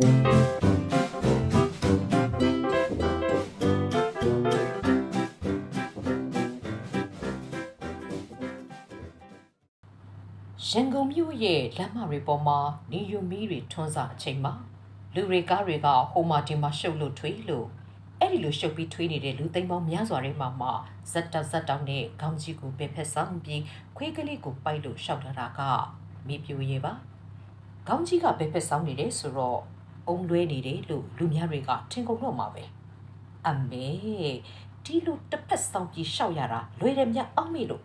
ရန်ကုန်မြို့ရဲ့လမ်းမတွေပေါ်မှာနေယူမီတွေထွန်းစားအချိန်မှာလူတွေကားတွေကဟိုမာဒီမှာရှုပ်လို့ထွေးလို့အဲ့ဒီလိုရှုပ်ပြီးထွေးနေတဲ့လူသိမ်းပေါင်းများစွာတွေမှာမှဇက်တောက်ဇက်တောက်နဲ့ခေါင်းကြီးကိုပဲဖက်ဆောင်ပြီးခွေးကလေးကိုပိုက်လို့ရှောက်လာတာကမိပြိုရဲ့ပါခေါင်းကြီးကပဲဖက်ဆောင်နေတယ်ဆိုတော့ အုံလွဲနေတယ်လို့လူများတွေကထင်ကုန်တော့မှာပဲအမေဒီလိုတစ်ဖက်ဆောင်ပြီးရှောက်ရတာလွယ်တယ်မြတ်အောင်မေလို့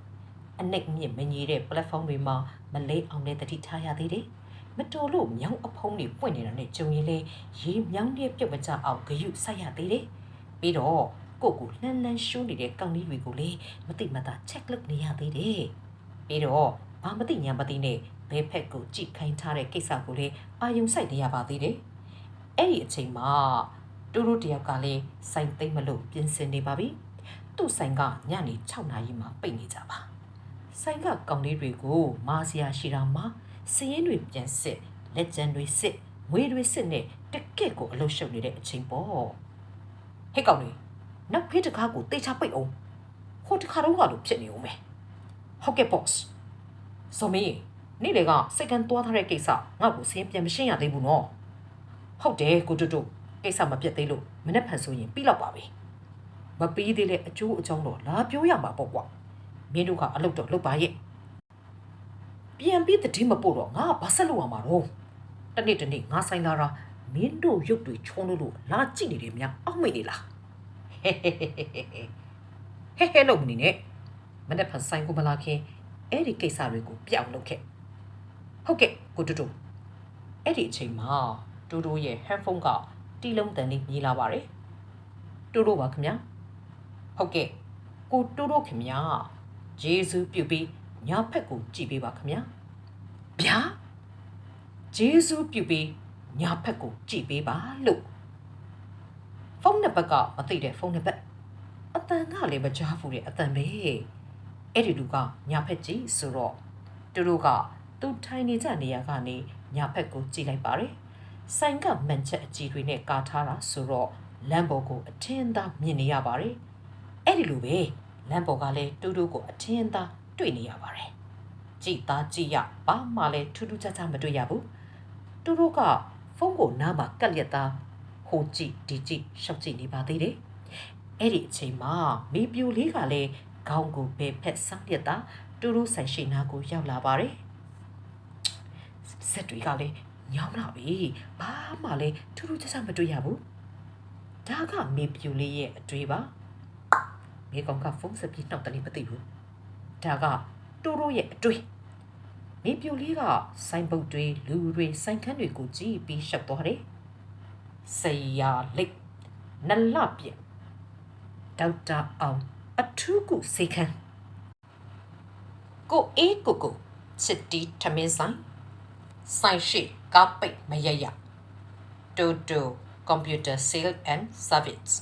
အနက်မြင့်မကြီးတဲ့ platform တွေမှာမလေးအောင်တဲ့တတိထားရသေးတယ်။မတော်လို့မြောင်းအဖုံးတွေပွင့်နေတာနဲ့ကြုံရင်လေရေမြောင်းတဲ့ပြုတ်မကြအောင်ဂယုဆက်ရသေးတယ်။ပြီးတော့ကိုကိုလှမ်းလှမ်းရှုံးနေတဲ့ကောင်းလေးတွေကိုလေမတိမတာ check လုပ်နေရသေးတယ်။ပြီးတော့ဘာမတိညာမတိနဲ့ဘဲဖက်ကိုကြိခိုင်းထားတဲ့ကိစ္စကိုလေအာယုံစိုက်နေရပါသေးတယ်။ အဲ့ဒီအချိန်မှာတူတူတယောက်ကလေစိုင်သိမ့်မလို့ပြင်ဆင်နေပါပြီ။သူ့ဆိုင်ကညနေ6နာရီမှပိတ်နေကြပါ။ဆိုင်ကကောင်လေးတွေကိုမာစရာရှိတာမှာစည်ရင်တွေပြန်စစ်လက်ကျန်တွေစစ်ငွေတွေစစ်နဲ့တကက်ကိုအလုရှုပ်နေတဲ့အချိန်ပေါ့ဟဲ့ကောင်လေးနောက်ဖေးတကားကိုတေချာပိတ်အောင်ဟိုတခါတော့ကလို့ဖြစ်နေအောင်မယ်ဟုတ်ကဲ့ boss ဇော်မင်းနေ့လေကစိတ်ကန်သွားထားတဲ့ကိစ္စငါ့ကိုစင်းပြန်မရှင်းရသေးဘူးနော် ဟုတ်တယ်ကိုတူတူကိစ္စမပြတ်သေးလို့မနေ့ဖန်ဆိုရင်ပြီးတော့ပါပြီမပြီးသေးတဲ့အကျိုးအကြောင်းတော့လာပြောရမှာပေါ့ကွာမင်းတို့ကအလုပ်တော့လုပ်ပါရဲ့ပြန်ပြီးတတိမပို့တော့ငါဘာဆက်လုပ်ရမှာတော့တနေ့တနေ့ငါဆိုင်လာတာမင်းတို့ရုပ်တွေချုံလို့လို့လာကြည့်နေတယ်များအောက်မိတ်နေလားဟဲဟဲဟဲဟဲဟဲဟဲဟဲလို့မနေနဲ့မနေ့ဖန်ဆိုင်ကိုမလာခင်အဲ့ဒီကိစ္စတွေကိုပြောင်းလုပ်ခဲ့ဟုတ်ကဲ့ကိုတူတူအဲ့ဒီအချိန်မှာ တူတူရဲ့ headphone ကတီးလုံးတန်လေးမြည်လာပါတယ်တူတူပါခင်ဗျာဟုတ်ကဲ့ကိုတူတူခင်ဗျာဂျေဇုပြုပြီးညာဖက်ကိုကြည်ပေးပါခင်ဗျာဗျာဂျေဇုပြုပြီးညာဖက်ကိုကြည်ပေးပါလို့ဖုန်းနံပါတ်ကမသိတဲ့ဖုန်းနံပါတ်အတန်ကလည်းမကြားဘူးတဲ့အတန်ပဲအဲ့ဒီလူကညာဖက်ကြည့်ဆိုတော့သူတို့ကသူထိုင်နေကြနေရာကနေညာဖက်ကိုကြည့်လိုက်ပါတယ် ဆိုင်ကမှန်ချက်အကြီးတွေနဲ့ကာထားတာဆိုတော့လမ်းပေါ်ကိုအထင်းသားမြင်နေရပါတယ်အဲ့ဒီလိုပဲလမ်းပေါ်ကလည်းတူတူကိုအထင်းသားတွေ့နေရပါတယ်။ကြည်သားကြည်ရဘာမှလည်းထူးထူးခြားခြားမတွေ့ရဘူး။တူတူကဖုန်းကိုနားမှာကက်လက်သားဟိုကြည့်ဒီကြည့်ရှောက်ကြည့်နေပါသေးတယ်။အဲ့ဒီအချိန်မှာမိပြူလေးကလည်းခေါင်းကိုပဲဖက်ဆောင်းရက်သားတူတူဆိုင်ရှိနာကိုရောက်လာပါတယ်။ဆက်တွေကလည်း ညောင်းလာပြီ။ဘာမှလည်းထူးထူးခြားခြားမတွေ့ရဘူး။ဒါကမိပြူလေးရဲ့အတွေ့ပါ။မိကောင်ကဖုန်းဆက်ပြီးနှောက်တယ်မသိဘူးဒါကတူတူရဲ့အတွေ့မိပြူလေးကစိုင်းပုတ်တွေလူတွေစိုင်းခန်းတွေကိုကြည့်ပြီးရှောက်သွားတယ်ဆေးရလိတ်နလပြက်ဒေါက်တာအောင်အထူးကုစေခန်းကိုအေးကိုကိုချစ်တီထမင်းဆိုင် ဆိုင်ရှိကပိတ်မရရတူတူ computer sale and service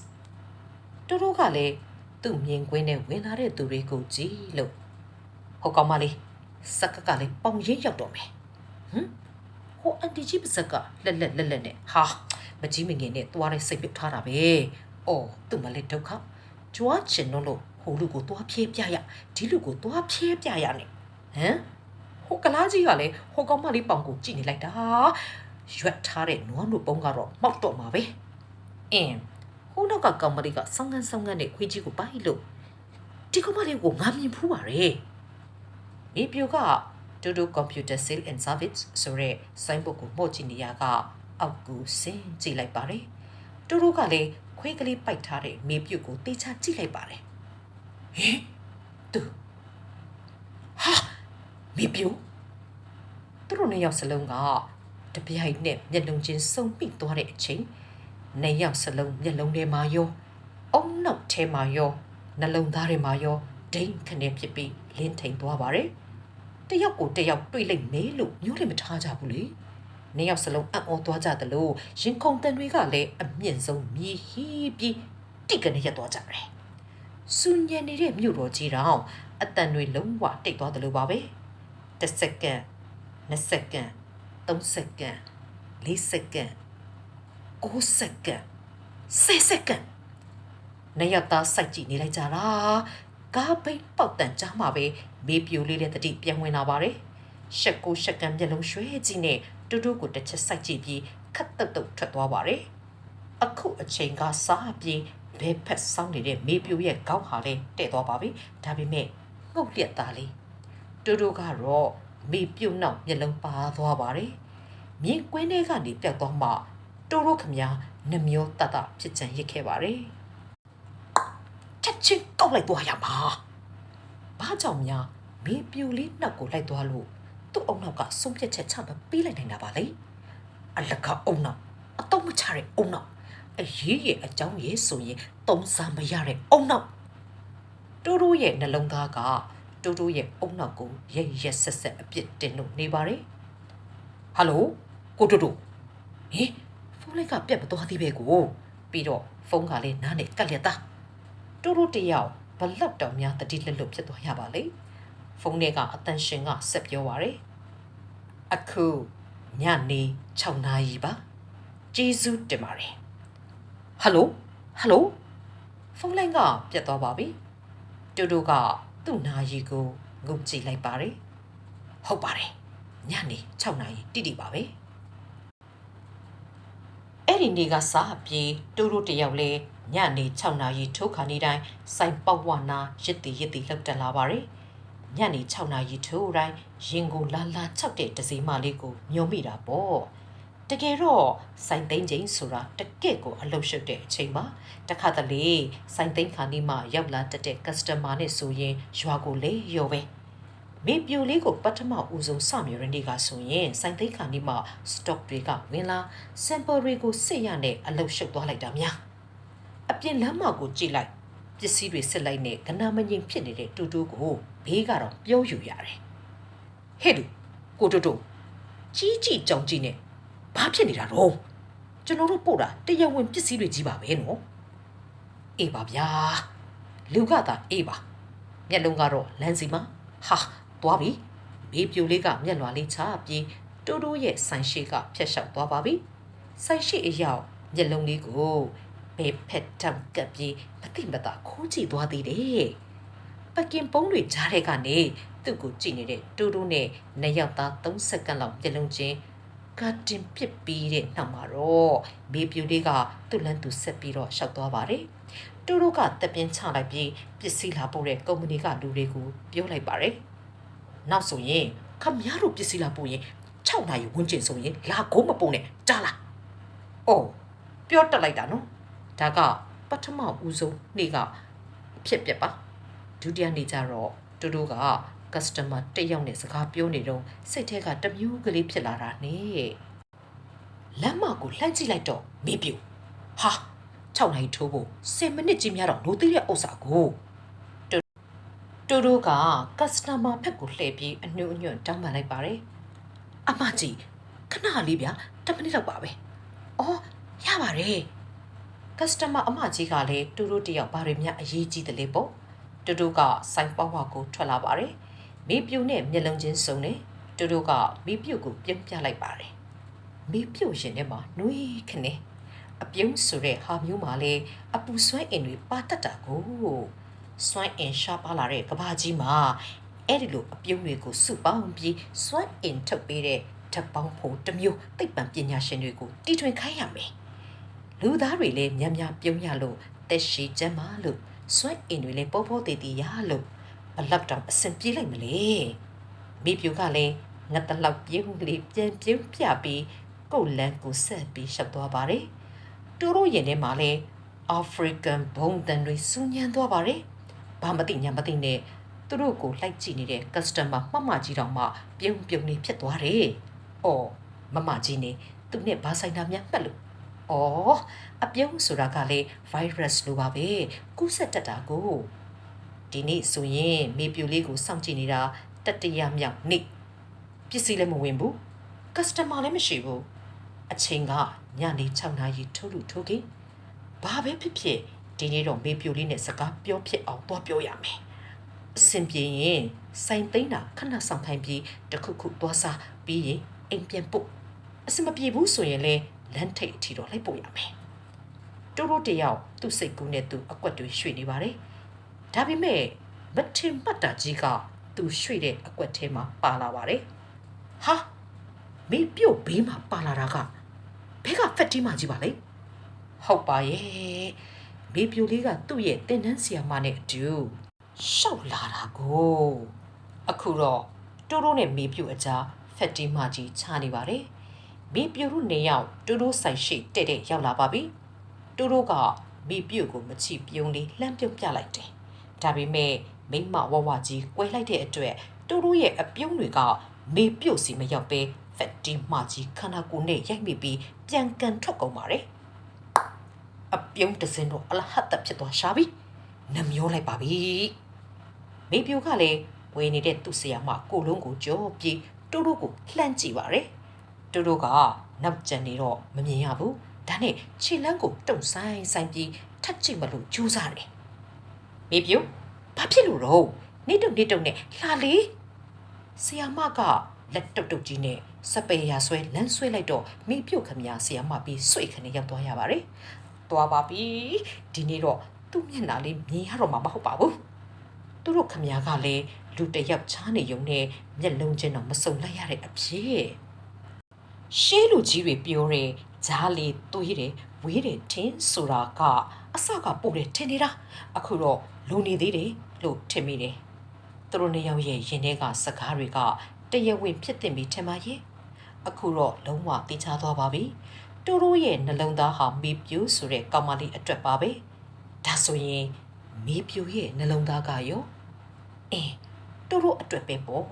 တူတူကလည်းသူ့မြင်ကွင်းနဲ့ဝင်လာတဲ့သူတွေကိုကြည့်လို့ဟိုကောင်မလေးစက်ကကလေးပေါင်ရိပ်ရောက်တော့မယ်ဟမ်ဟိုအန်တီကြီးပါစက်ကလက်လက်လက်လက်နဲ့ဟာမကြီးမငင်နဲ့သွားတဲ့စိတ်ပြုတ်ထားတာပဲအော်သူ့မလေးဒုက္ခကြွားချင်တော့လို့ဟိုလူကိုသွားဖြဲပြရဒီလူကိုသွားဖြဲပြရနဲ့ဟမ်ဟို ကလားကြီးကလည်းဟိုကောင်မလေးပေါင်ကိုကြည့်နေလိုက်တာရွက်ထားတဲ့နွားတို့ပုံကတော့မောက်တော့မှာပဲအင်းဟိုနောက်ကကောင်မလေးကဆောင်းကန်းဆောင်းကန်းနဲ့ခွေးကြီးကိုပိုက်လို့ဒီကောင်မလေးကိုငါမြင်ဖူးပါရဲ့ဒီပြိုကတူတူ computer sale and service ဆိုရဲစိုင်းဘုတ်ကိုမှုတ်ကြည့်နေရကအောက်ကိုဆင်းကြည့်လိုက်ပါတယ်တူတူကလည်းခွေးကလေးပိုက်ထားတဲ့မေပြုတ်ကိုတေချာကြည့်လိုက်ပါတယ်ဟင်သူဟာ မေပြုတ်သူတို့နှစ်ယောက်စလုံးကတပြိုင်နက်မျက်လုံးချင်းစုံမိသွားတဲ့အချိန်နှစ်ယောက်စလုံးမျက်လုံးထဲမှာရောအုံနောက်ထဲမှာရောနှလုံးသားထဲမှာရောဒိန်ခနဲ့ဖြစ်ပြီးလင်းထိန်သွားပါတယ်။တယောက်ကိုတယောက်တွေ့လိုက်မေးလို့ညှို့လည်းမထားကြဘူးလေ။နှစ်ယောက်စလုံးအံ့ဩသွားကြသလိုရင်ခုန်တန်တွေကလည်းအမြင့်ဆုံးမြည်ဟီးပြီးတိကနေရက်သွားကြတယ်။စူညံနေတဲ့မြို့တော်ကြီးတောင်အတန်တွေလုံးဝတိတ်သွားသလိုပါပဲ။ တစ်စက္ကန့်၊နှစ်စက္ကန့်၊သုံးစက္ကန့်၊လေးစက္ကန့်9စက္ကန့်10စက္ကန့်နှစ်ယောက်သားစိုက်ကြည့်နေလိုက်ကြတာကားပိတ်ပေါက်တန်ကြားမှာပဲမေးပြိုလေးတဲ့တတိပြန်ဝင်လာပါတယ်ရှက်ကိုရှက်ကံမျက်လုံးရွှဲကြီးနဲ့တူတူကိုတစ်ချက်စိုက်ကြည့်ပြီးခတ်တုတ်တုတ်ထွက်သွားပါတယ်အခုအချိန်ကစားပြီးဘဲဖက်ဆောင်းနေတဲ့မေးပြိုရဲ့ခေါင်းဟာလည်းတဲ့သွားပါပြီဒါပေမဲ့ငုတ်လက်သားလေး တူတူကတော့မေးပြုတ်နောက်မျက်လုံးပါသွားပါတယ်မြင်ကွင်းထဲကနေပြတ်သွားမှတူတူခမညာနှမျောတတဖြစ်ချင်ရစ်ခဲ့ပါတယ်ချက်ချင်းကောက်လိုက်သွားရမှာဘာကြောင့်များမေးပြိုလေးနှောက်ကိုလိုက်သွားလို့သူ့အုံနောက်ကဆုံးဖြတ်ချက်ချမပေးလိုက်နိုင်တာပါလေအလကအုံနောက်အတော့မချတဲ့အုံနောက်အရေးရဲ့အကြောင်းရေးဆိုရင်တုံးစားမရတဲ့အုံနောက်တိုးတိုးရဲ့နှလုံးသားက တိုးတိုးရဲ့အုံနောက်ကိုရက်ရက်ဆက်ဆက်အပြစ်တင်လို့နေပါတယ်ဟယ်လိုကိုတိုးတိုးဟင်ဖုန်းလိုက်ကပြတ်မသွားသေးပဲကိုပြီးတော့ဖုန်းကလည်းနားနဲ့ကက်လက်သားတိုးတိုးတယောက်ဘလောက်တောင်များတတိလက်လွတ်ဖြစ်သွားရပါလေဖုန်းထဲကအတန်ရှင်ကဆက်ပြောပါရယ်အခုညနေ6နာရီပါကျေးဇူးတင်ပါတယ်ဟယ်လိုဟယ်လိုဖုန်းလိုင်းကပြတ်သွားပါပြီတူတူက သူ့နာရီကိုငုတ်ကြည့်လိုက်ပါတယ်ဟုတ်ပါတယ်ညနေ6နာရီတိတိပါပဲအဲ့ဒီနေ့ကစားပြီးတူတူတယောက်လဲညနေ6နာရီထိုးခါနေတိုင်းစိုင်ပေါက်ဝနာရစ်တီရစ်တီလှုပ်တက်လာပါတယ်ညနေ6နာရီထိုးတိုင်းရင်ကိုလာလာ၆တဲ့တစီမလေးကိုညုံမိတာပေါ့ တကယ်တော့စိုင်သိန်းချင်းဆိုတာတကယ့်ကိုအလုပ်ရှုပ်တဲ့အချိန်ပါတခါတလေစိုင်သိန်းခါနီးမှရောက်လာတတ်တဲ့ customer နဲ့ဆိုရင်ရွာကိုလေရောပဲမေပြိုလေးကိုပထမဦးဆုံးစမြေရင်းတွေကဆိုရင်စိုင်သိန်းခါနီးမှ stock တွေကဝင်လာ sample တွေကိုစစ်ရနဲ့အလုပ်ရှုပ်သွားလိုက်တာများအပြင်လမ်းမကိုကြည့်လိုက်ပစ္စည်းတွေစစ်လိုက်နဲ့ကနာမငြိမ်ဖြစ်နေတဲ့တူတူကိုဘေးကတော့ပြောယူရတယ်ဟဲ့လူကိုတူတူကြီးကြီးကြောင်ကြီးနဲ့ ဘာဖြစ်နေတာတော့ကျွန်တော်တို့ပို့တာတရားဝင်ပစ္စည်းတွေကြီးပါပဲနော်အေးပါဗျာလူကသာအေးပါမျက်လုံးကတော့လမ်းစီမဟာသွားပြီဘေးပြိုလေးကမျက်လွှာလေးချပြီးတိုးတိုးရဲ့ဆိုင်ရှိကဖျက်လျှောက်သွားပါပြီဆိုင်ရှိအရောက်မျက်လုံးလေးကိုဘေးဖက်တမ်ကပ်ပြီးမတိမတာခိုးကြည့်သွားသေးတယ်ပကင်ပုံးတွေကြားထဲကနေသူ့ကိုကြည့်နေတဲ့တိုးတိုးနဲ့နှစ်ယောက်သား3စက္ကန့်လောက်မျက်လုံးချင်း ကတင်ပစ်ပြီးတဲ့နောက်မှာတော့မေပြူလေးကသူ့လန်းသူဆက်ပြီးတော့ရှောက်သွားပါတယ်။တူတို့ကတက်ပြင်းချလိုက်ပြီးပစ္စည်းလာပို့တဲ့ကုမ္ပဏီကလူတွေကိုပြောလိုက်ပါတယ်။နောက်ဆိုရင်ခမရတို့ပစ္စည်းလာပို့ရင်6နာရီဝန်းကျင်ဆိုရင်လာကိုမပုံနဲ့ကြားလား။အော်ပြောတက်လိုက်တာနော်။ဒါကပထမဦးဆုံးနေ့ကဖြစ်ပျက်ပါ။ဒုတိယနေ့ကျတော့တူတို့က customer တစ်ယောက်နဲ့စကားပြောနေတော့စိတ်ထဲကတမျိုးကလေးဖြစ်လာတာနဲ့လမ်းမကိုလှမ်းကြည့်လိုက်တော့မေးပြူဟာ6နိုင်ထိုးဖို့10မိနစ်ကြီးများတော့လိုသေးတဲ့ဥစ္စာကိုတူတူက customer ဖက်ကိုလှည့်ပြီးအနှုတ်အညွန့်တောင်းပန်လိုက်ပါတယ်အမကြီးခဏလေးဗျာ10မိနစ်လောက်ပါပဲအော်ရပါတယ် customer အမကြီးကလည်းတူတူတယောက်ဘာတွေများအရေးကြီးတယ်လေပေါ့တူတူကစိုင်းပေါဝါကိုထွက်လာပါတယ် မိပြုတ်နဲ့မျက်လုံးချင်းစုံနေတူတူကမိပြုတ်ကိုပြုံးပြလိုက်ပါတယ်မိပြုတ်ရင်ထဲမှာနှွေးခနဲ့အပြုံးဆိုတဲ့ဟာမျိုးမှလည်းအပူဆွဲအင်တွေပါတတ်တာကိုဆွဲအင်ရှာပါလာတဲ့ကဘာကြီးမှာအဲ့ဒီလိုအပြုံးတွေကိုစုပေါင်းပြီးဆွဲအင်ထုတ်ပေးတဲ့ဓာတ်ပေါင်းဖို့တစ်မျိုးသိပ္ပံပညာရှင်တွေကိုတီထွင်ခိုင်းရမယ်လူသားတွေလည်းများများပြုံးရလို့တက်ရှိကျမ်းမာလို့ဆွဲအင်တွေလည်းပေါ်ပေါ်တည်တည်ရလို့ ဘလောက်တောင်အဆင်ပြေးလိုက်မလဲမိပြူကလည်းငတ်တလောက်ပြုံးကလေးပြန်ပြုံးပြပြီးကုတ်လန်းကိုဆက်ပြီးရှောက်သွားပါတယ်တူတို့ရင်ထဲမှာလည်း African ဘုံတန်တွေစူးညံသွားပါတယ်ဘာမသိညာမသိနဲ့သူတို့ကိုလိုက်ကြည့်နေတဲ့ customer မှတ်မှကြီးတောင်မှပြုံးပြုံးနေဖြစ်သွားတယ်။အော်မမကြီးနေသူနဲ့ဘာဆိုင်တာများမှတ်လို့။အော်အပြုံးဆိုတာကလေ virus လိုပါပဲ။ကူးစက်တတ်တာကို ဒီနေ့ဆိုရင်မေပြူလေးကိုစောင့်ကြည့်နေတာတတရမြောက်နေ့ပစ္စည်းလည်းမဝင်ဘူး customer လည်းမရှိဘူးအချိန်ကညနေ6နာရီထိုးလို့ထိုးခင်ဘာပဲဖြစ်ဖြစ်ဒီနေ့တော့မေပြူလေးနဲ့စကားပြောဖြစ်အောင်သွားပြောရမယ်အဆင်ပြေရင်စိုင်သိန်းတာခဏဆောင်ခိုင်းပြီးတခုခုသွားစားပြီးရင်အိမ်ပြန်ပုတ်အဆင်မပြေဘူးဆိုရင်လည်းလမ်းထိပ်အထိတော့လိုက်ပို့ရမယ်တိုးတိုးတယောက်သူ့စိတ်ကူးနဲ့သူအကွက်တွေရွှေ့နေပါတယ် ဒါပေမဲ့မထင်မှတ်တာကြီးကသူရွှေ့တဲ့အကွက်ထဲမှာပါလာပါတယ်ဟာမေပြုတ်ဘေးမှာပါလာတာကဘဲကဖက်တီးမကြီးပါလေဟုတ်ပါရဲ့မေပြူလေးကသူ့ရဲ့တင်တန်းဆီယာမနဲ့အတူရှောက်လာတာကိုအခုတော့တိုးတိုးနဲ့မေပြူအကြားဖက်တီးမကြီးချနေပါတယ်မေပြူတို့နေရောက်တိုးတိုးဆိုင်ရှိတဲ့တဲ့ရောက်လာပါပြီတိုးတိုးကမေပြူကိုမချီပြုံးလေးလှမ်းပြုတ်ပြလိုက်တယ် ဒါပေမဲ့မိမဝဝကြီးကွဲလိုက်တဲ့အတွက်တိုးတိုးရဲ့အပြုံးတွေကမေပြူစီမရောက်ပဲဖက်တီးမကြီးခန္ဓာကိုယ်နဲ့ရိုက်မိပြီးပြန်ကန်ထွက်ကုန်ပါတယ်အပြုံးတစ်စင်းတော့အလဟတ်တဖြစ်သွားရှာပြီနှမျောလိုက်ပါပြီမေပြူကလည်းဝေနေတဲ့သူ့ဆရာမကိုလုံးကိုကြောပြီးတိုးတိုးကိုလှမ်းကြည့်ပါတယ်တိုးတိုးကနောက်ကျန်နေတော့မမြင်ရဘူးဒါနဲ့ခြေလန်းကိုတုံဆိုင်ဆိုင်ပြီးထပ်ကြည့်မလို့ကြိုးစားတယ် မေပြူဘာဖြစ်လို့တော့နေတုံနေတုံနဲ့လှလေဆီယာမကလက်တုတ်တုတ်ကြီးနဲ့စပယ်ရာဆွဲလန်းဆွဲလိုက်တော့မိပြုတ်ခမရဆီယာမပြီးဆွေခနဲ့ရောက်သွားရပါတယ်။သွားပါပြီ။ဒီနေ့တော့သူ့မျက်နှာလေးမြင်ရတော့မှာမဟုတ်ပါဘူး။သူတို့ခမရကလည်းလူတစ်ယောက်ချားနေုံနဲ့မျက်လုံးချင်းတော့မစုံလိုက်ရတဲ့အဖြစ်။ရှေးလူကြီးတွေပြောတယ်ဂျားလီတွေးတယ်ဝေးတယ်ထင်းဆိုတာက အစကပို့တယ်ထင်နေတာအခုတော့လူနေသေးတယ်လို့ထင်မိတယ်။သူတို့နှစ်ယောက်ရဲ့ရင်ထဲကစကားတွေကတရားဝင်ဖြစ်တင်ပြီးထင်ပါရဲ့အခုတော့လုံးဝသိချသွားပါပြီတိုးတိုးရဲ့နှလုံးသားဟာမေပြူဆိုတဲ့ကောင်မလေးအတွက်ပါပဲဒါဆိုရင်မေပြူရဲ့နှလုံးသားကရောအင်းတိုးတိုးအတွက်ပဲပေါ့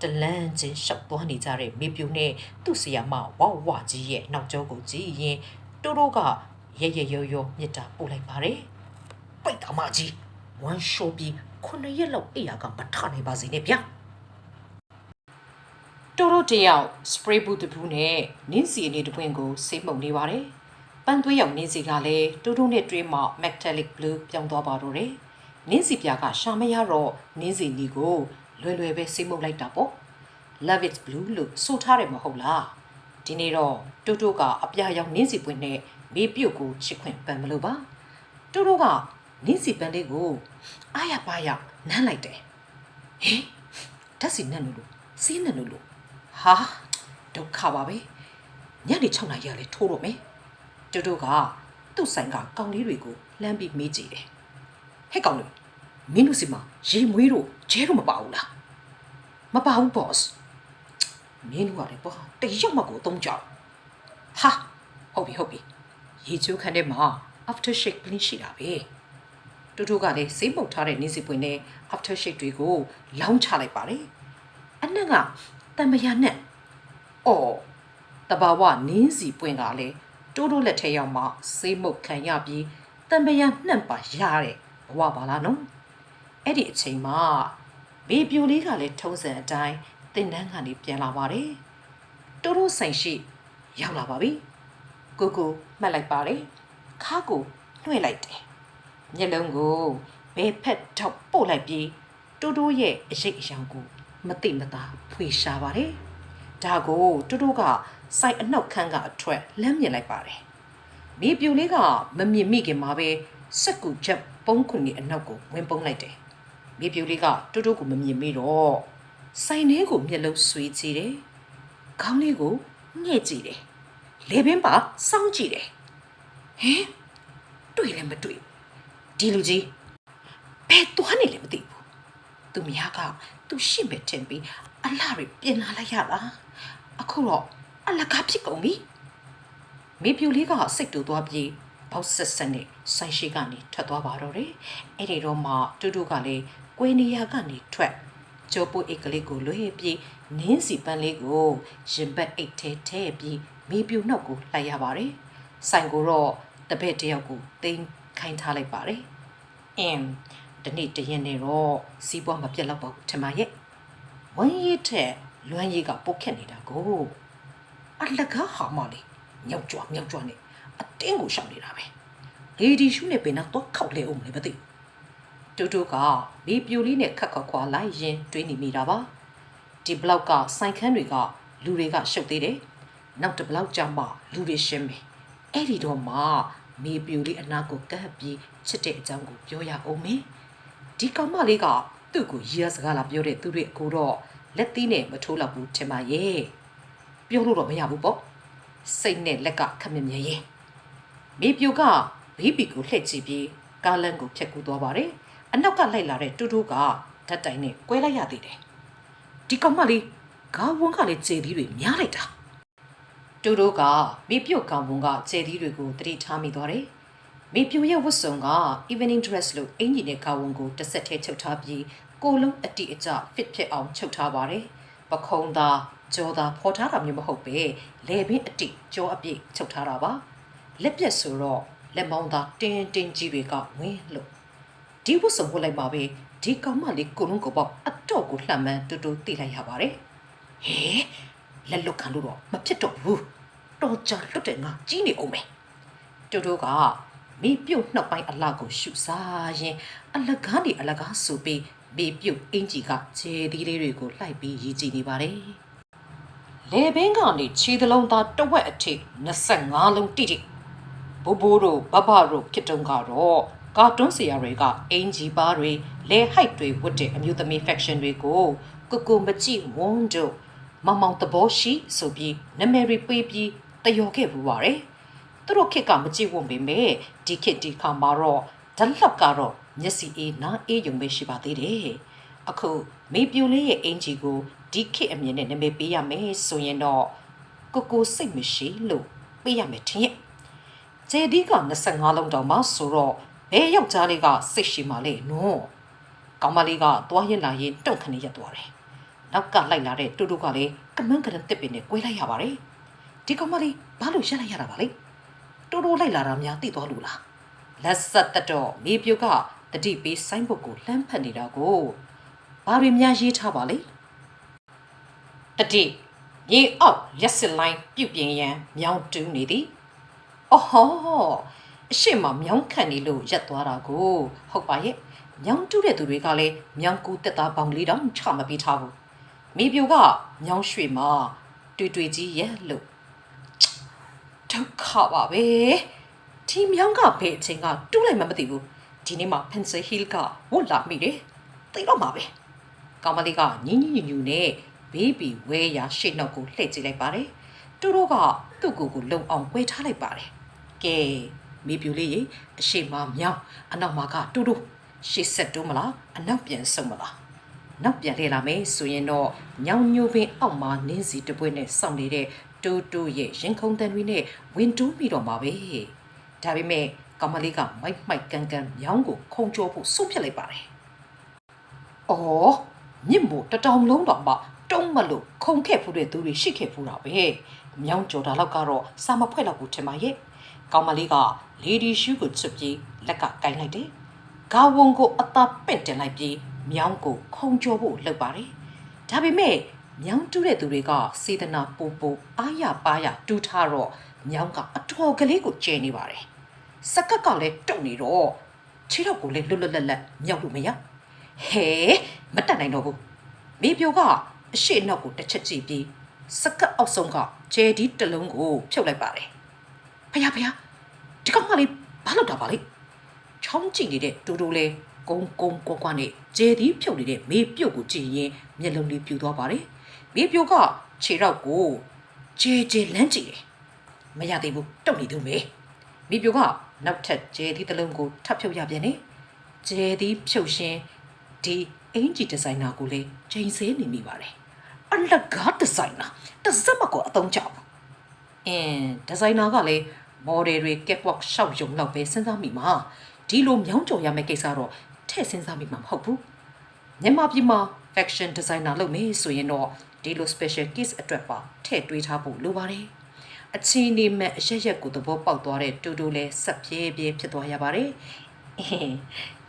တလန်းချင်းရှောက်သွားနေကြတဲ့မေပြူနဲ့သူ့ဆရာမဝဝကြီးရဲ့နောက်ကျောကိုကြည့်ရင်တိုးတိုးက ရရရောရောမြစ်တာပို့လိုက်ပါတယ်ပိတ်တော်မကြီးဝမ်ရှိုးပြီးခုနှစ်ရက်လောက်အိယာကမထနိုင်ပါစေနဲ့ဗျာတိုးတိုးတယောက်စပရေးဘူးတဘူးနဲ့နင်းစီအနေတပွင့်ကိုစိတ်မှုန်နေပါတယ်။ပန်းသွေးရောက်နင်းစီကလည်းတိုးတိုးနဲ့တွဲမှ metallic blue ပြောင်းသွားပါတော့တယ်။နင်းစီပြာကရှာမရတော့နင်းစီလီကိုလွယ်လွယ်ပဲစိတ်မှုန်လိုက်တာပေါ့။ love it blue လို့ဆိုထားတယ်မဟုတ်လား။ဒီနေ့တော့တိုးတိုးကအပြာရောက်နင်းစီပွင့်နဲ့ မေးပြုတ်ကိုချစ်ခွင့်ပန်မလို့ပါ။တိုးတိုးကနင်းစီပန်းလေးကိုအားရပါရနမ်းလိုက်တယ်။ဟင်ဓာတ်စီနက်လို့လို့စီးနက်လို့လို့ဟာဒုက္ခပါပဲညနေ6နာရီကလည်းထိုးတော့မယ်တူတူကသူ့ဆိုင်ကကောင်လေးတွေကိုလှမ်းပြီးမေးကြည့်တယ်ဟဲ့ကောင်လေးမင်းတို့စီမှာရေမွေးတို့ကျဲတို့မပါဘူးလားမပါဘူး boss မင်းတို့ကလည်းပေါ့တယောက်မှကိုအသုံးကြောက်ဟာဟုတ်ပြီဟုတ်ပြီ ရေချိုးခန်းထဲမှာ after shake clean ရှိတာပဲတူတူကလည်းစိတ်ပုတ်ထားတဲ့နေစီပွင့်နဲ့ after shake တွေကိုလောင်းချလိုက်ပါတယ်အနက်ကတံမယာနဲ့အော်တဘာဝနင်းစီပွင့်ကလည်းတိုးတိုးလက်ထဲရောက်မှစေးမုတ်ခံရပြီးတံမယာနှံ့ပါရတဲ့ဘဝပါလားနော်အဲ့ဒီအချိန်မှာဘေပြိုလေးကလည်းထုံးစံအတိုင်းတင်တန်းကနေပြန်လာပါတယ်တိုးတိုးဆိုင်ရှိရောက်လာပါပြီ ကိုကိုမှတ်လိုက်ပါတယ်ခါကိုနှွှဲလိုက်တယ်မျက်လုံးကိုဘယ်ဖက်ထောက်ပို့လိုက်ပြီးတိုးတိုးရဲ့အရေးအယောင်ကိုမသိမသာဖွေရှာပါတယ်ဒါကိုတူတူကစိုက်အနှောက်ခန်းကအထွက်လမ်းမြင်လိုက်ပါတယ်မိပြူလေးကမမြင်မိခင်မှာပဲစက်ကူချက်ပုံးခွန်ကြီးအနောက်ကိုဝင်ပုံးလိုက်တယ်မိပြူလေးကတူတူကိုမမြင်မိတော့စိုင်ထဲကိုမျက်လုံးဆွေးကြည့်တယ်ခေါင်းလေးကိုညှဲ့ကြည့်တယ် လေပင်ပါစောင်းကြည့်တယ်ဟင်တွေ့လည်းမတွေ့ဒီလူကြီးဘယ်သွားနေလဲမသိဘူးသူမယားကသူရှင့်ပဲထင်ပြီးအလှတွေပြင်လာလိုက်ရတာအခုတော့အလကားဖြစ်ကုန်ပြီမေပြူလေးကစိတ်တူသွားပြီးပေါက်ဆက်ဆက်နဲ့ဆိုင်ရှိကနေထွက်သွားပါတော့တယ်အဲ့ဒီတော့မှတူတူကလည်းကွေးနေရကနေထွက်ကျိုးပုတ်အိတ်ကလေးကိုလွှဲပြီးနင်းစီပန်းလေးကိုရင်ဘတ်အိတ်ထဲထည့်ပြီး မေပြူနှောက်ကိုလိုက်ရပါတယ်ဆိုင်ကိုတော့တပည့်တယောက်ကိုတင်းခိုင်းထားလိုက်ပါတယ်အင်းဒီနေ့တရင်နေတော့စီးပွားမပြတ်တော့ပါဘူးထင်ပါရဲ့ဝမ်းရည်ထက်လွမ်းရည်ကပုတ်ခက်နေတာကိုအလကားဟာမလေးမြောက်ကြွမြောက်ကြွနဲ့အတင်းကိုရှောင်နေတာပဲလေဒီရှူးနဲ့ပင်တော့ခောက်လဲအောင်လေမသိတူတူကမိပြူလေးနဲ့ခက်ခက်ခွာလိုက်ရင်တွေးနေမိတာပါဒီဘလောက်ကစိုင်ခန်းတွေကလူတွေကရှုပ်သေးတယ် နောက်တစ်ဘလောက်ကြာမှလူတွေရှင်းမယ်အဲ့ဒီတော့မှမေပြူလေးအနာကိုကပ်ပြီးချစ်တဲ့အကြောင်းကိုပြောရအောင်မယ်ဒီကောင်မလေးကသူ့ကိုရီးရစကားလာပြောတဲ့သူတွေအကိုတော့လက်သီးနဲ့မထိုးတော့ဘူးထင်ပါရဲ့ပြောလို့တော့မရဘူးပေါ့စိတ်နဲ့လက်ကခက်မြမြရဲ့မေပြူကဘေးပီကိုလှည့်ကြည့်ပြီးကားလန်းကိုဖြတ်ကူးသွားပါတယ်။အနောက်ကလိုက်လာတဲ့တူတူကဓာတ်တိုင်နဲ့ကွဲလိုက်ရသေးတယ်။ဒီကောင်မလေးဂါဝွန်ကလည်းကျေသီးတွေများလိုက်တာ။ တူတူကမေပြူကောင်ဝွန်ကကျေသီးတွေကိုတတိထားမိသွားတယ်။မေပြူရဲ့ဝတ်စုံက evening dress လို့အင်ဂျီနဲ့ဂါဝွန်ကိုတစ်ဆက်တည်းချုပ်ထားပြီးကိုယ်လုံးအတိအကျ fit ဖြစ်အောင်ချုပ်ထားပါတယ်။ပခုံးသားကြောသားဖော်ထားတာမျိုးမဟုတ်ပဲလေပင်အတိကြောအပြည့်ချုပ်ထားတာပါ။လက်ပြက်ဆိုတော့လက်မောင်းသားတင်းတင်းကြီးတွေကဝင်းလို့ဒီဝတ်စုံဝတ်လိုက်ပါပဲဒီကောင်မလေးကိုလုံးကိုပေါ့အတော့ကိုလှမ်းမှန်းတူတူသိလိုက်ရပါတယ်ဟဲ လက်လွတ်ခံလို့တော့မဖြစ်တော့ဘူးတော်ကြလွတ်တဲ့ငါကြီးနေအောင်မယ်တူတူကမိပြုတ်နှုတ်ပိုင်းအလောက်ကိုရှုစားရင်အလကားနေအလကားဆိုပြီးမိပြုတ်အင်ကြီးကခြေသီးလေးတွေကိုလှိုက်ပြီးရည်ကြည်နေပါတယ်လေဘင်းကနေခြေသလုံးသားတဝက်အထိ25လုံးတိတိဘိုးဘိုးတို့ဘဘတို့ဖြစ်တုံးကတော့ကာတွန်းဆရာတွေကအင်ဂျီပါတွေလဲဟိုက်တွေဝတ်တဲ့အမျိုးသမီး faction တွေကိုကိုကိုမကြည့်ဝွန်းတို့ မမောင်တဘောရှိဆိုပြီးနမယ်ရီပေးပြီးတယောခဲ့ဘူးပါတယ်သူတို့ခက်ကမကြည့်ဝွန်းပေမဲ့ဒီခက်ဒီခါမှာတော့ဓလောက်ကတော့မျက်စိအေးနားအေးယုံပဲရှိပါသေးတယ်အခုမေပြူလေးရဲ့အင်ဂျီကိုဒီခက်အမြင်နဲ့နမယ်ပေးရမယ်ဆိုရင်တော့ကိုကိုစိတ်မရှိလို့ပေးရမယ်ထင်ရဲ့ကျေဒီက25လုံးတောင်မှဆိုတော့ဘဲယောက်ျားလေးကစိတ်ရှိမှလေနော်ကောင်မလေးကသွားရင်လာရင်တုံခနဲ့ရက်သွားတယ် နောက်ကလိုက်လာတဲ့တူတူကလည်းကမန်းကရန်တစ်ပင်နဲ့꿰လိုက်ရပါတယ်ဒီကောင်မလေးဘာလို့ရက်လိုက်ရတာပါလဲတူတူလိုက်လာတာများသိသွားလို့လားလက်ဆက်တက်တော့မေပြူကတတိပေးဆိုင်းဘုတ်ကိုလှမ်းဖက်နေတာကိုဘာတွေများရေးထားပါလဲတတိရေအောက်ရက်စစ်လိုင်းပြုတ်ပြင်းရန်မြောင်းတူးနေသည်အော်ဟောအရှိမမြောင်းခံနေလို့ရက်သွားတာကိုဟုတ်ပါရဲ့မြောင်းတူးတဲ့သူတွေကလည်းမြောင်းကူတက်သားပေါင်လေးတောင်ချမပေးထားဘူး မိပြိုကမြောင်းရွှေမှာတွေ့တွေ့ကြီးရဲ့လို့ဒုက္ခပါပဲဒီမြောင်းကဘယ်အချိန်ကတူးလိုက်မှမသိဘူးဒီနေ့မှ pencil hill ကဝတ်လာမိတယ်သိတော့မှာပဲကောင်မလေးကညင်းညင်းညူညူနဲ့ဘေးဘီဝဲရရှေ့နောက်ကိုလှည့်ကြည့်လိုက်ပါတယ်တူတို့ကသူ့ကိုယ်ကိုလုံအောင်꿰ထားလိုက်ပါတယ်ကဲမေပြူလေးရေအရှိမမြောင်းအနောက်မှာကတူတူရှေ့ဆက်တိုးမလားအနောက်ပြန်ဆုပ်မလား နောက်ပြန်လေလာမယ်ဆိုရင်တော့ညောင်ညိုပင်အောက်မှာနင်းစီတပွဲနဲ့စောင့်နေတဲ့တူတူရဲ့ရင်ခုန်တန်တွေနဲ့ဝင်တူးပြီးတော့မှာပဲဒါပေမဲ့ကမလေးကမိုက်မိုက်ကန်ကန်မြောင်းကိုခုံကျော်ဖို့ဆုံးဖြတ်လိုက်ပါတယ်။အော်မြင့်မို့တတောင်လုံးတော့မှတုံးမလို့ခုံခဲ့ဖူးတဲ့သူတွေရှိခဲ့ဖူးတာပဲ။မြောင်းကျော်တာလောက်ကတော့စာမဖွဲ့တော့ဘူးထင်ပါရဲ့။ကောင်မလေးကလေဒီရှူးကိုချွတ်ပြီးလက်ကကင်လိုက်တယ်။ဂါဝုံကိုအသာပင့်တင်လိုက်ပြီးမြောင်းကိုခုံကျော်ဖို့လှုပ်ပါတယ်။ဒါပေမဲ့မြောင်းတူးတဲ့သူတွေကစေတနာပူပူအားရပါရတူးထားတော့မြောင်းကအတော်ကလေးကိုကျဲနေပါတယ်။စကက်ကလည်းတုတ်နေတော့ခြေတော့ကိုလည်းလွတ်လွတ်လပ်လပ်မြောက်လို့မရ။ဟဲမတက်နိုင်တော့ဘူး။မေပြိုကအရှိနောက်ကိုတစ်ချက်ကြည့်ပြီးစကက်အောက်ဆုံးကကျဲဒီတစ်လုံးကိုဖြုတ်လိုက်ပါတယ်။ဖယားဖယားဒီကောင်မလေးဘာလုပ်တာပါလဲ။ချောင်းကြည့်နေတဲ့တူတူလေး ကုန်းကုန်းကွာကွာနဲ့ကျဲဒီဖြုတ်နေတဲ့မေပြုတ်ကိုကြည့်ရင်မျက်လုံးလေးပြူသွားပါတယ်။မေပြိုကခြေတော့ကိုကျဲကျဲလန်းကြည့်တယ်။မရသေးဘူးတုတ်နေသူမေ။မေပြိုကနောက်ထပ်ကျဲဒီတစ်လုံးကိုထပ်ဖြုတ်ရပြန်တယ်။ကျဲဒီဖြုတ်ရှင်ဒီအင်ဂျီဒီဇိုင်နာကိုလည်းချိန်ဆနေမိပါတယ်။အလကားဒီဇိုင်နာတစ်စက်မကိုအသုံးချဘူး။အင်းဒီဇိုင်နာကလည်းမော်ဒယ်တွေ catwalk ရှောက်ယုံလောက်ပဲစဉ်းစားမိမှာဒီလိုမြောင်းကြော်ရမယ့်ကိစ္စတော့ ထည့်စဉ်းစားမိမှာမဟုတ်ဘူး။မြန်မာပြည်မှာ fashion designer လုပ်မယ်ဆိုရင်တော့ဒီလို special case အတွက်ပါထည့်တွေးထားဖို့လိုပါတယ်။အချင်းနေမဲ့အရက်ရက်ကိုသဘောပေါက်သွားတဲ့တူတူလဲဆက်ပြေးပြေးဖြစ်သွားရပါတယ်။အင်း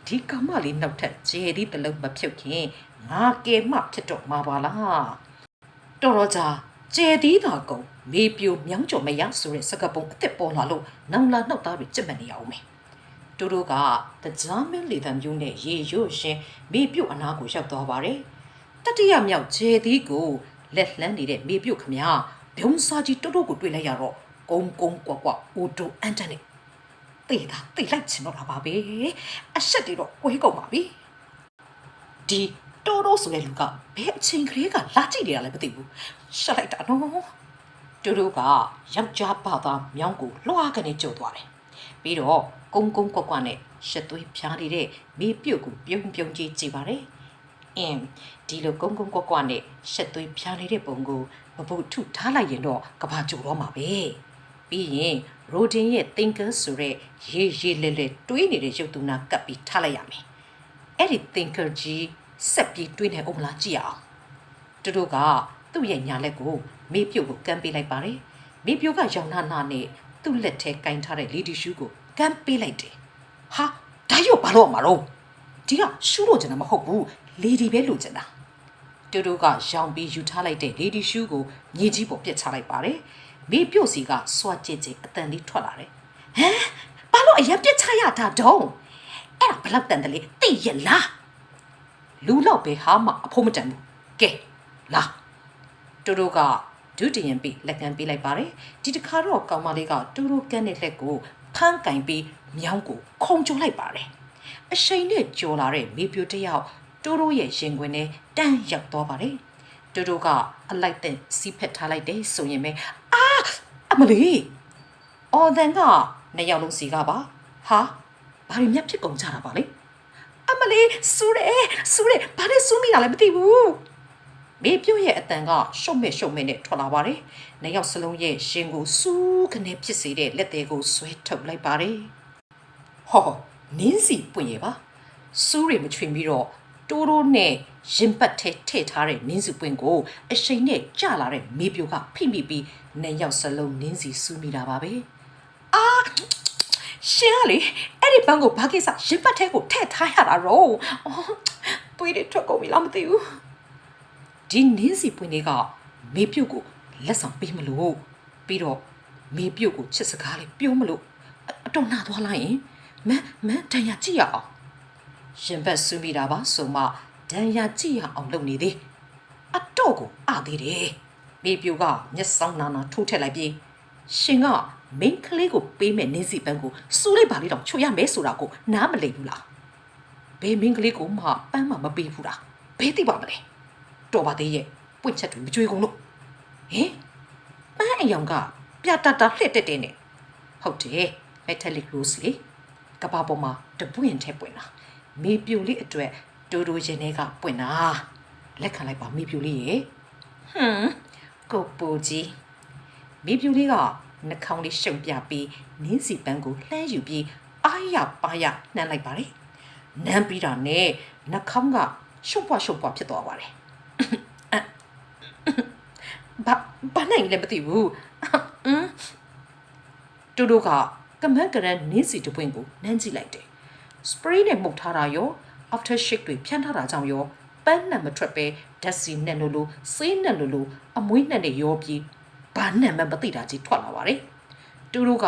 ဒီကမလေးနောက်ထပ်ဂျယ်ဒီတလုံးမဖြုတ်ခင်ငါကဲမှဖြစ်တော့မှာပါလား။တော်တော်ကြာကျဲသီးသာကုံမေပြိုမြောင်းကြော်မရဆိုတဲ့စကပုံအစ်စ်ပေါ်လာလို့နောင်လာနှောက်သားတွေကြက်မှတ်နေရအောင်မယ် တူတူကတကြားမင်းလေတံမျိုးနဲ့ရေရွတ်ရှင်မေပြုတ်အနာကိုရောက်သွားပါတယ်တတိယမြောက်ခြေသီးကိုလက်လှမ်းနေတဲ့မေပြုတ်ခမဘဘုံစာကြီးတိုးတိုးကိုတွေ့လိုက်ရတော့ကုန်းကုန်းကွက်ကွက်အိုတိုအန်တန်နဲ့တေးတာတေးလိုက်ချင်တော့တာပါပဲအဆက်တွေတော့ကွဲကုန်ပါပြီဒီတိုးတိုးဆိုတဲ့လူကဘယ်အချိန်ကလေးကလာကြည့်နေတာလဲမသိဘူးရှက်လိုက်တာနော်တိုးတိုးကယောက်ျားပါသားမြောင်းကိုလွှားကနေကြုံသွားတယ်ပြီးတော့ ကုန်းကုန်းကွက်ကွက်နဲ့ရှက်သွေးဖြားနေတဲ့မိပြုတ်ကိုပြုံးပြုံးကြီးကြည့်ပါတယ်အင်းဒီလိုကုန်းကုန်းကွက်ကွက်နဲ့ရှက်သွေးဖြားနေတဲ့ပုံကိုမပုတ်ထုထားလိုက်ရင်တော့ကဘာကြိုတော့မှာပဲပြီးရင်ရိုဒင်ရဲ့ thinker ဆိုတဲ့ရေးရေးလဲလဲတွေးနေတဲ့ရုပ်သူနာကပ်ပြီးထားလိုက်ရမယ်အဲ့ဒီ thinker ကြီးဆက်ပြီးတွေးနေအောင်မလားကြည့်ရအောင်သူတို့ကသူ့ရဲ့ညာလက်ကိုမေးပြုတ်ကိုကမ်းပေးလိုက်ပါတယ်မေးပြုတ်ကရောင်နာနာနဲ့သူ့လက်ထဲကင်ထားတဲ့ lady shoe ကို ကမ်းပေးလိုက်တယ်ဟာဒါရောဘာလို့မှာတော့ဒီကရှူးလို့ကျင်တာမဟုတ်ဘူး lady ပဲလို့ကျင်တာတူတူကရောင်ပြီးယူထားလိုက်တဲ့ lady shoe ကိုမြေကြီးပေါ်ပြစ်ချလိုက်ပါတယ်။မိပြုတ်စီကစွာကြည့်ချင်းအတန်လေးထွက်လာတယ်။ဟမ်ဘာလို့အရင်ပြစ်ချရတာတုံး။အဲ့ဒါဘလောက်တန်တယ်လေသိရလား။လူတော့ပဲဟာမအဖို့မတန်ဘူး။ကဲလာတူတူကဒုတိယပြီးလက်ကမ်းပေးလိုက်ပါတယ်။ဒီတစ်ခါတော့ကောင်မလေးကတူတူကန်းတဲ့လက်ကို ဖမ်းကင်ပြီးမြောင်းကိုခုံကျုံလိုက်ပါတယ်။အရှိန်နဲ့ကြော်လာတဲ့မေပြိုတစ်ယောက်တိုးတိုးရဲ့ရင်ခွင်နဲ့တန်းရောက်သွားပါတယ်တိုးတိုးကအလိုက်တဲ့စီးဖက်ထားလိုက်တယ်ဆိုရင်ပဲအာအမလီအော်ဒန်ကနှစ်ယောက်လုံးစီကပါဟာဘာတွေမြတ်ဖြစ်ကုန်ကြတာပါလေအမလီစူရဲစူရဲဘာနဲ့စူးမိတာလဲမသိဘူး မေပြိုရဲ့အတန်ကရှုံမဲ့ရှုံမဲ့နဲ့ထွက်လာပါတယ်နှစ်ယောက်စလုံးရဲ့ရှင်ကိုစူးကနေဖြစ်စေတဲ့လက်သေးကိုဆွဲထုတ်လိုက်ပါတယ်ဟောနင်းစီပွင့်ရပါစူးတွေမချွင်ပြီးတော့တိုးတိုးနဲ့ရင်ပတ်ထဲထည့်ထားတဲ့နင်းစီပွင့်ကိုအရှိန်နဲ့ကျလာတဲ့မေပြိုကဖိမိပြီးနှစ်ယောက်စလုံးနင်းစီစူးမိတာပါပဲအာရှင်ကလေအဲ့ဒီဘန်းကိုဘာကိစ္စရင်ပတ်ထဲကိုထည့်ထားရတာရောအော်ပွေးတွေထွက်ကုန်ပြီလားမသိဘူး ဒီနင်းစီပွင့်တွေကမေပြုတ်ကိုလက်ဆောင်ပေးမလို့ပြီးတော့မေပြုတ်ကိုချစ်စကားလေးပြောမလို့အအတော်နာသွားလိုက်ရင်မန်းမန်းတန်ရကြည့်ရအောင်ရင်ဘတ်ဆူမိတာပါဆိုမှဒန်ရကြည့်ရအောင်လုပ်နေသေးအတော့ကိုအသေးတယ်မိပြူကမျက်စောင်းနာနာထိုးထက်လိုက်ပြီးရှင်ကမိန်းကလေးကိုပေးမဲ့နင်းစီပန်းကိုစူလိုက်ပါလိတော့ချွတ်ရမယ်ဆိုတာကိုနားမလည်ဘူးလားဘယ်မိန်းကလေးကိုမှပန်းမှမပေးဘူးလားဘယ်သိပါမလဲ တော်ပါသေးရဲ့ပွင့်ချက်တွေမကြွေးကုန်လို့ဟင်ပန်းအယောင်ကပြတတာလှက်တက်တဲ့နဲ့ဟုတ်တယ် metallic rose လေကဘာပေါ်မှာတပွင့်ထဲပွင့်လာမေပြူလေးအတွက်ဒိုဒိုရင်ထဲကပွင့်လာလက်ခံလိုက်ပါမေပြူလေးရေဟွန်းကိုပူကြီးမေပြူလေးကနှာခေါင်းလေးရှုပ်ပြပြီးနင်းစီပန်းကိုလှမ်းယူပြီးအားရပါရနှမ်းလိုက်ပါတယ်နမ်းပြီးတာနဲ့နှာခေါင်းကရှုပ်ပွားရှုပ်ပွားဖြစ်သွားပါတယ် ဘာဘာနိုင်လဲမသိဘူးဟမ်တူတူကကမန်းကရန်နင်းစီတပွင့်ကိုနမ်းကြည့်လိုက်တယ်။ spray နဲ့မှုတ်ထားတာရော after shake တွေဖြန်းထားတာကြောင့်ရောပန်းနဲ့မထွက်ပဲဓာတ်စီနဲ့လို့လို့စေးနဲ့လို့လို့အမွေးနဲ့နဲ့ရောပြီးဘာနဲ့မှမသိတာကြီးထွက်လာပါတယ်။တူတူက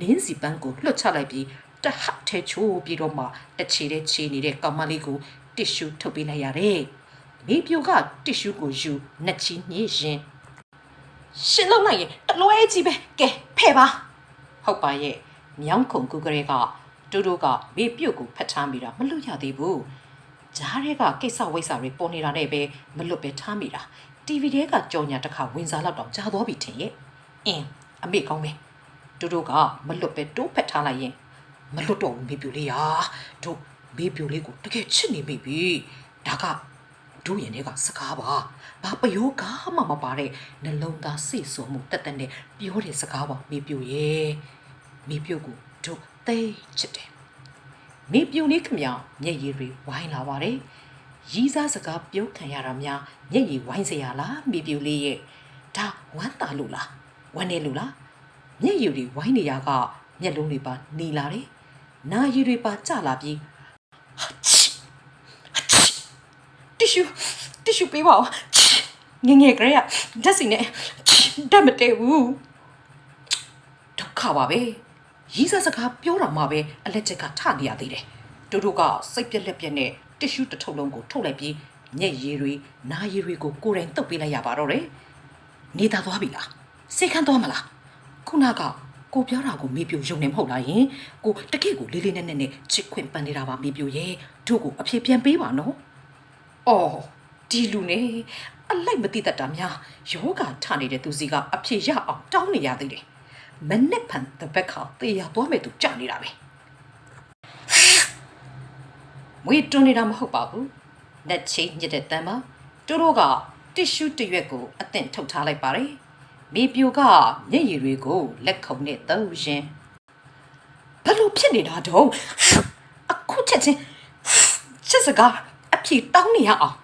နင်းစီပန်းကိုလွှတ်ချလိုက်ပြီးတဟတ်ထဲချိုးပြီးတော့မှတစ်ချီတဲ့ချီနေတဲ့ကောင်မလေးကိုတစ်ရှူထုတ်ပေးလိုက်ရတယ်။မိပြိုကတစ်ရှူကိုယူနှစ်ချီညှိရင် ရှင်လုံးလိုက်ရင်တလွဲကြီးပဲကဲဖဲ့ပါဟုတ်ပါရဲ့မြောင်းခုံကူကလေးကတူတူကမေပြုတ်ကိုဖတ်ထားမိတာမလွတ်ရသေးဘူးဂျားတွေကကိစ္စဝိစ္စတွေပေါ်နေတာနဲ့ပဲမလွတ်ပဲထားမိတာ TV ထဲကကြော်ညာတစ်ခါဝင်စားလောက်တော့ကြားသွားပြီထင်ရဲ့အင်းအမေကောင်းပဲတူတူကမလွတ်ပဲတိုးဖက်ထားလိုက်ရင်မလွတ်တော့ဘူးမေပြူလေးဟာတို့မေပြူလေးကိုတကယ်ချစ်နေမိပြီဒါကတို့ရင်တွေကစကားပါ ဘာပယောကမှမပါတဲ့နှလုံးသားစိတ်ဆိုမှုတက်တက်နဲ့ပြောတဲ့စကားပါမေပြူရဲ့မေပြူကိုတို့သိချစ်တယ်မေပြူလေးခမရမျက်ရည်တွေဝိုင်းလာပါတယ်ရီးစားစကားပြောခံရတာများမျက်ရည်ဝိုင်းစရာလားမေပြူလေးရဲ့ဒါဝမ်းသာလို့လားဝမ်းနေလို့လားမျက်ရည်တွေဝိုင်းနေရကမျက်လုံးတွေပါနေလာတယ်နာရည်တွေပါကျလာပြီးတီရှူတီရှူပေးပါဦး ငယ်ငယ်ကလေးကဓာတ်စီနဲ့ဓာတ်မတည့်ဘူးဒုက္ခပါပဲရီးစားစကားပြောတာမှပဲအလက်ချက်ကထနေရသေးတယ်တူတူကစိတ်ပြက်လက်ပြက်နဲ့တစ်ရှူးတစ်ထုပ်လုံးကိုထုတ်လိုက်ပြီးညက်ရည်တွေနားရည်တွေကိုကိုယ်တိုင်တုပ်ပေးလိုက်ရပါတော့တယ်နေသားသွားပြီလားစေခန်းသွားမလားခုနကကိုပြောတာကိုမေပြိုယုံနေမဟုတ်လားယင်ကိုတကယ့်ကိုလေးလေးနက်နက်နဲ့ချစ်ခွင့်ပန်နေတာပါမေပြိုရဲ့တို့ကိုအဖြေပြန်ပေးပါနော်အော် ဒီလူနေအလိုက်မသိတတ်တာများယောဂထနေတဲ့သူစီကအဖြေရအောင်တောင်းနေရသေးတယ်မနစ်ဖန်တဘက်ခါတေးရသွားမဲ့သူကြာနေတာပဲမွေးတွန်းနေတာမဟုတ်ပါဘူးလက်ချင်းညစ်တဲ့တမ်းပါတို့တို့ကတစ်ရှူးတစ်ရွက်ကိုအသင့်ထုတ်ထားလိုက်ပါတယ်မေပြိုကမျက်ရည်တွေကိုလက်ခုံနဲ့သုံးရှင်ဘလို့ဖြစ်နေတာတော့အခုချက်ချင်းချက်စကားအဖြေတောင်းနေရအောင်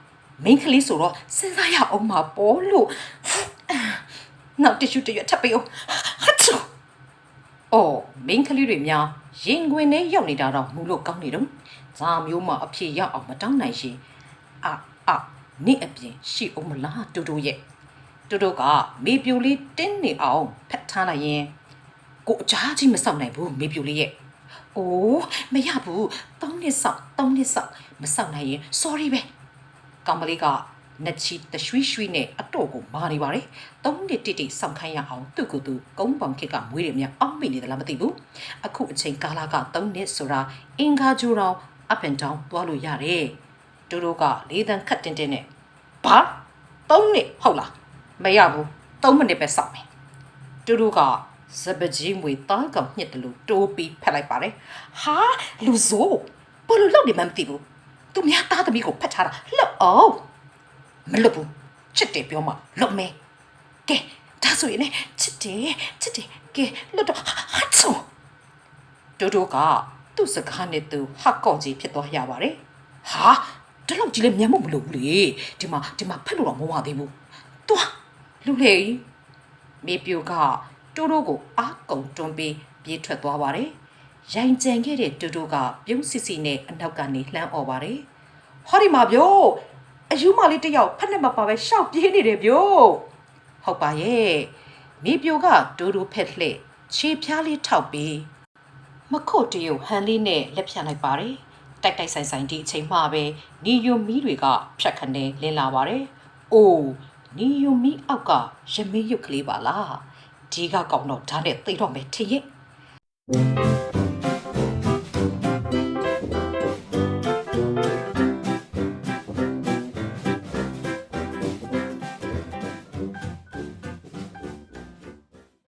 မိန်းကလေးဆိုတော့စဉ်းစားရအောင်မှာပေါ်လို့နောက်တစ်ရှူးတစ်ရွက်ထပ်ပေးအောင်ဟာချူအော်မိန်းကလေးတွေများရင်ခွင်ထဲရောက်နေတာတော့မူလို့ကောင်းနေတော့ဇာမျိုးမှအဖြေရအောင်မတောင်းနိုင်ရှင်အာအာနေ့အပြင်ရှိအောင်မလားတူတူရဲ့တူတူကမေပြူလေးတင်းနေအောင်ဖက်ထားလိုက်ရင်ကိုအချားကြီးမဆောက်နိုင်ဘူးမေပြူလေးရဲ့။အိုးမရဘူး။တောင်းနှစ်ဆောက်တောင်းနှစ်ဆောက်မဆောက်နိုင်ရင် sorry ပဲ။ ကောင်မလေးကနှက်ချီတရွှီရွှီနဲ့အတော့ကိုမာနေပါတယ်။သုံးနှစ်တိတိစောင့်ခိုင်းရအောင်သူ့ကိုယ်သူကုန်းပေါင်ခက်ကမွေးတယ်မြအောက်မိနေတယ်လားမသိဘူး။အခုအချိန်ကာလကသုံးနှစ်ဆိုတာအင်္ဂါဂျူတော် up and down သွားလို့ရတယ်။တူတူကလေးတန်းခတ်တင်တင်နဲ့ဘာသုံးနှစ်ဟုတ်လားမရဘူး3မိနစ်ပဲစောင့်မယ်တူတူကစပကြီးမွေတားကောင်ညှစ်တယ်လို့တိုးပြီးဖက်လိုက်ပါတယ်ဟာလူစိုးဘလို့လောက်နေမှမသိဘူး သူများသားသမီးကိုဖက်ထားတာလွတ်အောင်မလွတ်ဘူးချစ်တယ်ပြောမှလွတ်မယ်ကဲဒါဆိုရင်လေချစ်တယ်ချစ်တယ်ကဲလွတ်တော့ဟာချူတူတူကသူ့စကားနဲ့သူဟက်ကော့ကြီးဖြစ်သွားရပါတယ်ဟာဒီလောက်ကြီးလည်းမျက်မှောက်မလို့ဘူးလေဒီမှာဒီမှာဖက်လို့တော့မဝသေးဘူးသွားလူလေကြီးမေပြိုကတိုးတိုးကိုအားကုန်တွန်းပြီးပြေးထွက်သွားပါတယ်။ ရိုင်ကြံခဲ့တဲ့တိုးတိုးကပြုံးစစ်စီနဲ့အနောက်ကနေလှမ်းអော်ပါတယ်။ဟောဒီမှာဗျို့အယူမလေးတစ်ယောက်ဖက်နဲ့မပါပဲရှောက်ပြေးနေတယ်ဗျို့။ဟုတ်ပါရဲ့။မေပြိုကတိုးတိုးဖက်လှည့်ခြေဖျားလေးထောက်ပြီးမခုတ်တရုတ်ဟန်လေးနဲ့လက်ဖြတ်လိုက်ပါတယ်။တိုက်တိုက်ဆိုင်ဆိုင်ဒီအချိန်မှပဲနီယွန်မီးတွေကဖြတ်ခနဲလင်းလာပါတယ်။အိုးနီယိုမီအောက်ကရမေးရုပ်ကလေးပါလားဒီကကောင်တော့ဓာတ်နဲ့သိတော့မယ်ထင်ရဲ့